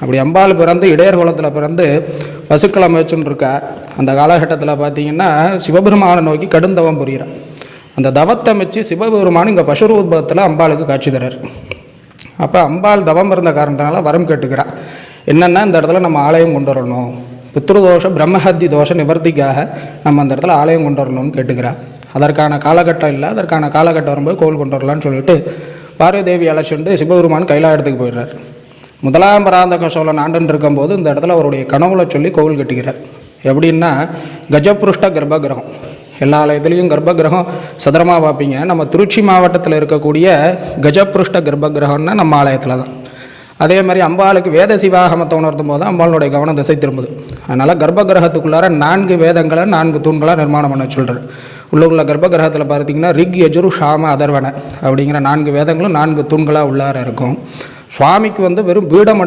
அப்படி அம்பாள் பிறந்து இடையர் குலத்தில் பிறந்து பசுக்களை மேய்ச்சுன்னு இருக்கா அந்த காலகட்டத்தில் பார்த்தீங்கன்னா சிவபெருமானை நோக்கி கடுந்தவம் புரிகிறார் அந்த தவத்தை மெச்சு சிவபெருமான் இங்கே பசுரூபத்தில் அம்பாளுக்கு காட்சி தரார். அப்போ அம்பாள் தவம் இருந்த காரணத்தினால வரம் கேட்டுக்கிறா. என்னென்னா இந்த இடத்துல நம்ம ஆலயம் கொண்டு வரணும். பித்ருதோஷ பிரம்மஹத்தி தோஷ நிவர்த்திக்காக நம்ம அந்த இடத்துல ஆலயம் கொண்டு வரணும்னு கேட்டுக்கிறா. அதற்கான காலகட்டம் இல்லை அதற்கான காலகட்டம் வரும்போது கோவில் கொண்டு வரலான்னு சொல்லிட்டு பார்வதேவி அழைச்சிட்டு சிவபெருமான் கைலாயத்துக்கு போயிடுறார். முதலாம் பராந்தக சோழன் ஆண்டுன்னு இருக்கும்போது இந்த இடத்துல அவருடைய கனவுல சொல்லி கோவில் கட்டிக்கிறார். எப்படின்னா கஜபுருஷ்ட கர்ப்ப கிரகம் எல்லா ஆலயத்துலையும் கர்ப்ப கிரகம் சதுரமாக பார்ப்பீங்க. நம்ம திருச்சி மாவட்டத்தில் இருக்கக்கூடிய கஜபுருஷ்ட கர்ப்ப கிரகம்னா நம்ம ஆலயத்தில் தான் அதே மாதிரி அம்பாளுக்கு வேத சிவாகமத்தை உணர்த்தும் போது தான் அம்பாளுடைய கவனம் திசை திரும்புது. அதனால் கர்ப்ப கிரகத்துக்குள்ளார நான்கு வேதங்களை நான்கு தூண்களாக நிர்மாணம் பண்ண சொல்கிறார் உள்ளூரில் கர்ப்ப கிரகத்தில் பார்த்தீங்கன்னா ரிக் யஜுரு ஷாம அதர்வன அப்படிங்கிற நான்கு வேதங்களும் நான்கு தூண்களாக உள்ளார இருக்கும். சுவாமிக்கு வந்து வெறும் பீடம் மட்டும்